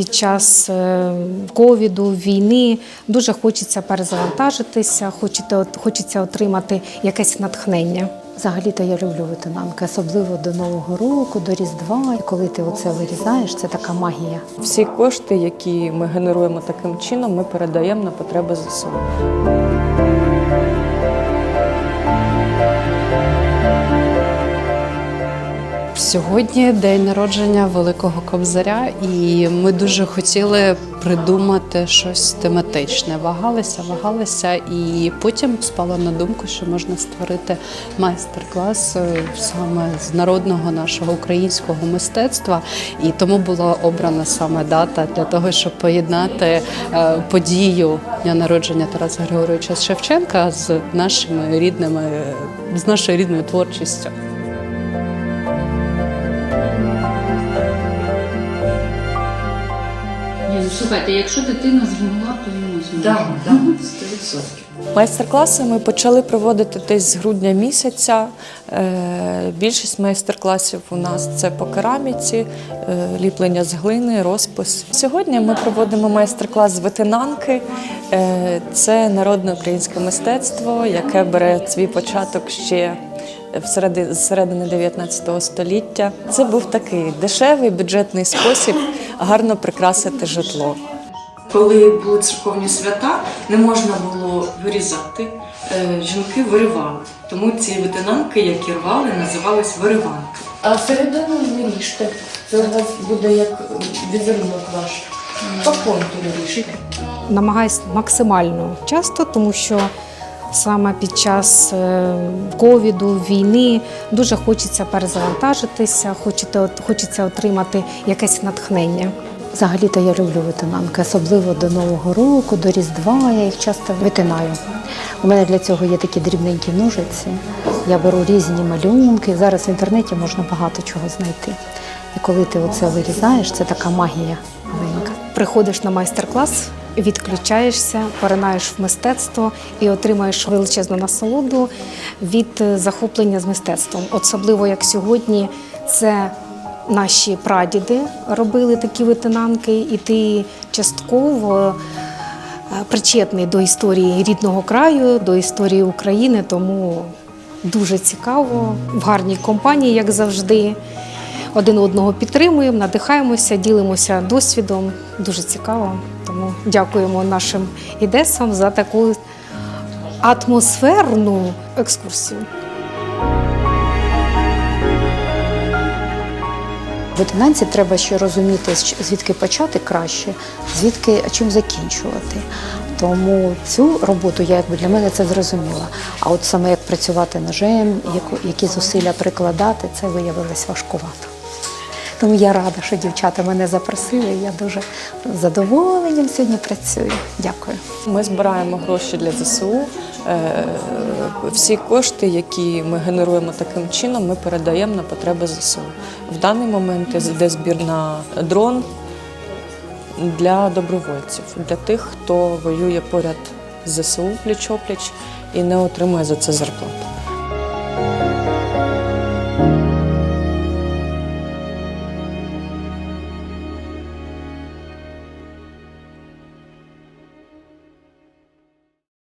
під час е, ковіду, війни дуже хочеться перезавантажитися, хочете, хочеться отримати якесь натхнення. Взагалі-то я люблю витинанки, особливо до Нового року, до Різдва. І коли ти оце вирізаєш, це така магія. Всі кошти, які ми генеруємо таким чином, ми передаємо на потреби ЗСУ. Сьогодні день народження Великого Кобзаря, і ми дуже хотіли придумати щось тематичне. Вагалися, вагалися, і потім спало на думку, що можна створити майстер-клас е, саме з народного нашого українського мистецтва. І тому була обрана саме дата для того, щоб поєднати е, подію дня народження Тараса Григоровича Шевченка з нашими рідними, з нашою рідною творчістю. Слухайте, якщо дитина змогла, то і ми зможемо. Да, да, 100%. Майстер-класи ми почали проводити десь з грудня місяця. Е, Більшість майстер-класів у нас це по кераміці, е, ліплення з глини, розпис. Сьогодні ми проводимо майстер-клас з витинанки. Е, Це народне українське мистецтво, яке бере свій початок ще всереди- середини 19 століття. Це був такий дешевий бюджетний спосіб гарно прикрасити житло. Коли були церковні свята, не можна було вирізати. е, Жінки виривали. Тому ці витинанки, які рвали, називались вириванки. А середину не ріжте. Це у вас буде як візерунок ваш. По контуру ріжте. намагаюсь максимально часто, тому що саме під час е, ковіду, війни дуже хочеться перезавантажитися, хочеться отримати якесь натхнення. Взагалі-то я люблю витинанки, особливо до Нового року, до Різдва. Я їх часто витинаю. У мене для цього є такі дрібненькі ножиці. Я беру різні малюнки. Зараз в інтернеті можна багато чого знайти. І коли ти оце вирізаєш, це така магія. Приходиш на майстер-клас, відключаєшся, поринаєш в мистецтво і отримаєш величезну насолоду від е, захоплення з мистецтвом. Особливо як сьогодні, це наші прадіди робили такі витинанки, і ти частково е, причетний до історії рідного краю, до історії України, тому дуже цікаво, в гарній компанії, як завжди. Один одного підтримуємо, надихаємося, ділимося досвідом. Дуже цікаво. Тому дякуємо нашим ідесам за таку атмосферну екскурсію. В витинанці треба ще розуміти, звідки почати краще, звідки чим закінчувати. Тому цю роботу я якби для мене це зрозуміла. А от саме як працювати ножем, які зусилля прикладати, це виявилось важкувато. Тому я рада, що дівчата мене запросили. Я дуже задоволенням сьогодні працюю. Дякую. Ми збираємо гроші для ЗСУ. Е, Всі кошти, які ми генеруємо таким чином, ми передаємо на потреби ЗСУ. В даний момент йде збір на дрон для добровольців, для тих, хто воює поряд з ЗСУ пліч-опліч і не отримує за це зарплату.